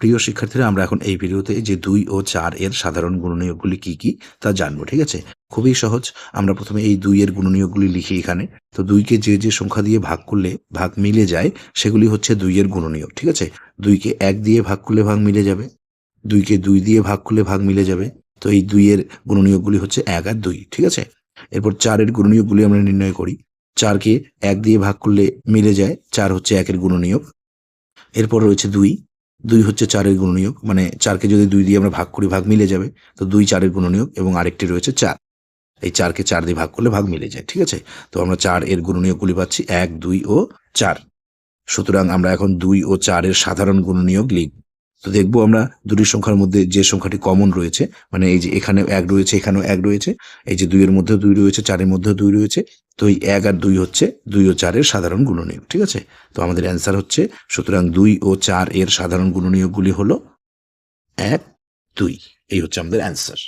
প্রিয় শিক্ষার্থীরা, আমরা এখন এই ভিডিওতে যে দুই ও চার এর সাধারণ গুণনীয়কগুলি কি কি তা জানব, ঠিক আছে? খুবই সহজ। আমরা প্রথমে এই দুই এর গুণনীয়কগুলি লিখি এখানে। তো দুইকে যে যে সংখ্যা দিয়ে ভাগ করলে ভাগ মিলে যায়, সেগুলি হচ্ছে দুই এর গুণনীয়ক ঠিক আছে? দুইকে এক দিয়ে ভাগ করলে ভাগ মিলে যাবে। দুইকে দুই দিয়ে ভাগ করলে ভাগ মিলে যাবে। তো এই দুইয়ের গুণনীয়কগুলি হচ্ছে এক আর দুই, ঠিক আছে? এরপর চারের গুণনীয়কগুলি আমরা নির্ণয় করি। চারকে এক দিয়ে ভাগ করলে মিলে যায়, চার হচ্ছে একের গুণনীয়ক। এরপর রয়েছে দুই। দুই হচ্ছে চারের গুণনীয়ক মানে চারকে যদি দুই দিয়ে আমরা ভাগ করি, ভাগ মিলে যাবে, তো দুই চারের গুণনীয়ক এবং আরেকটি রয়েছে চার। এই চারকে চার দিয়ে ভাগ করলে ভাগ মিলে যায়, ঠিক আছে? তো আমরা চার এর গুণনীয়কগুলি পাচ্ছি, এক, দুই ও চার। সুতরাং আমরা এখন দুই ও চারের সাধারণ গুণনীয়ক লিখব। তো দেখব আমরা দুটি সংখ্যার মধ্যে যে সংখ্যাটি কমন রয়েছে মানে এই যে এখানে এক রয়েছে, এখানেও এক রয়েছে, এই যে দুইয়ের মধ্যে দুই রয়েছে, চারের মধ্যে দুই রয়েছে, তো এই এক আর দুই হচ্ছে দুই ও চারের সাধারণ গুণনীয় ঠিক আছে? তো আমাদের অ্যান্সার হচ্ছে, সুতরাং দুই ও চার এর সাধারণ গুণনীয়গুলি হলো এক, দুই, এই হচ্ছে আমাদের অ্যান্সার